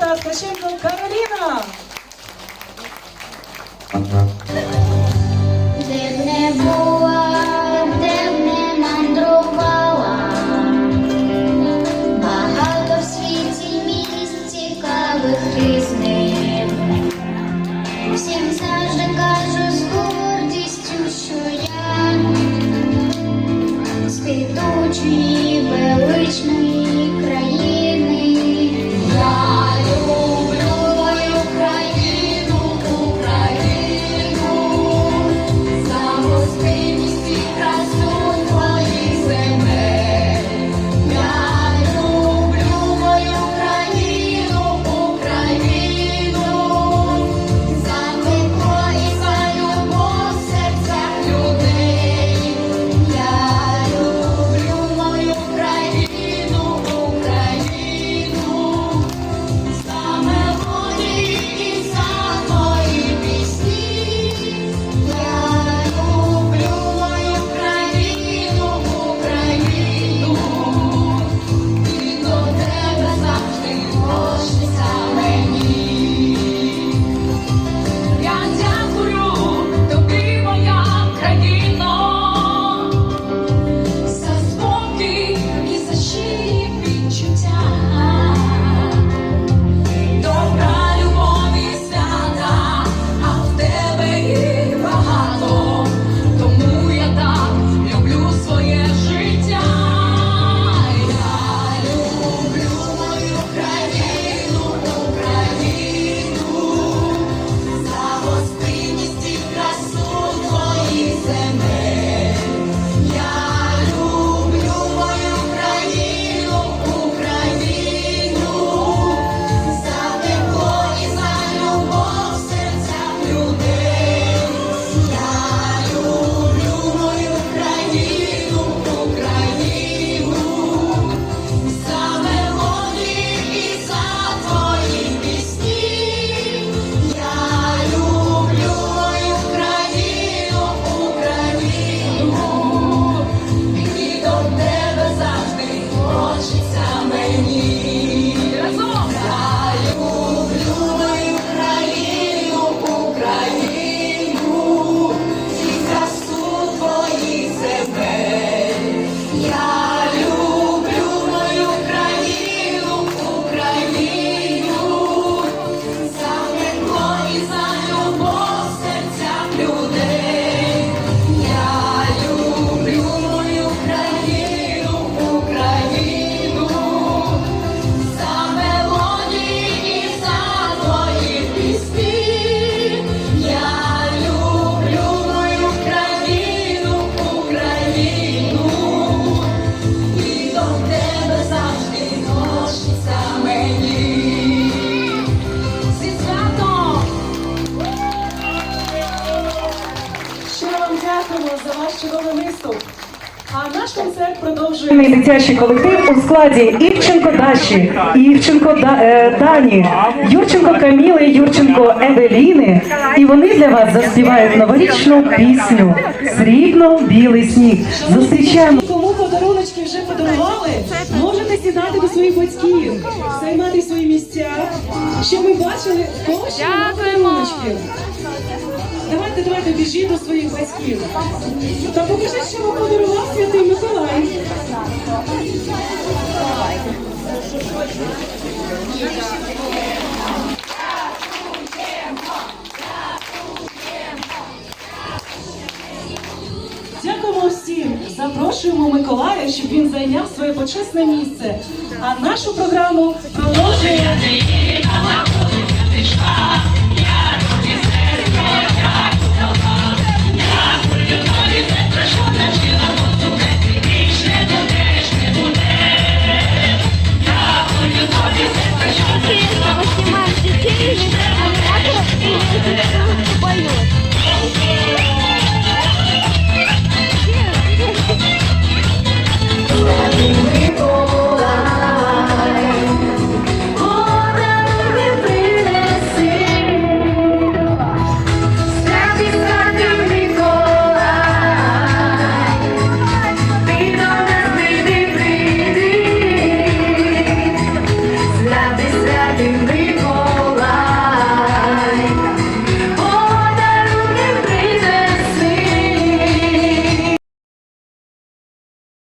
Сташенко Кароліна. А наш концерт продовжує дитячий колектив у складі Івченко Даші, Івченко е, Дані, Юрченко Каміли, Юрченко Евеліни. І вони для вас заспівають новорічну пісню Срібно-білий сніг. Зустрічаємо. Кому подаруночки вже подарували, можете сідати до своїх батьків, займати свої місця. Щоб ми бачили кошти подаруночки. Давайте, давайте біжіть до своїх батьків. Та покажіть, що ви подарували. Дякуємо всім. Запрошуємо Миколая, щоб він зайняв своє почесне місце. А нашу програму продовжує. to the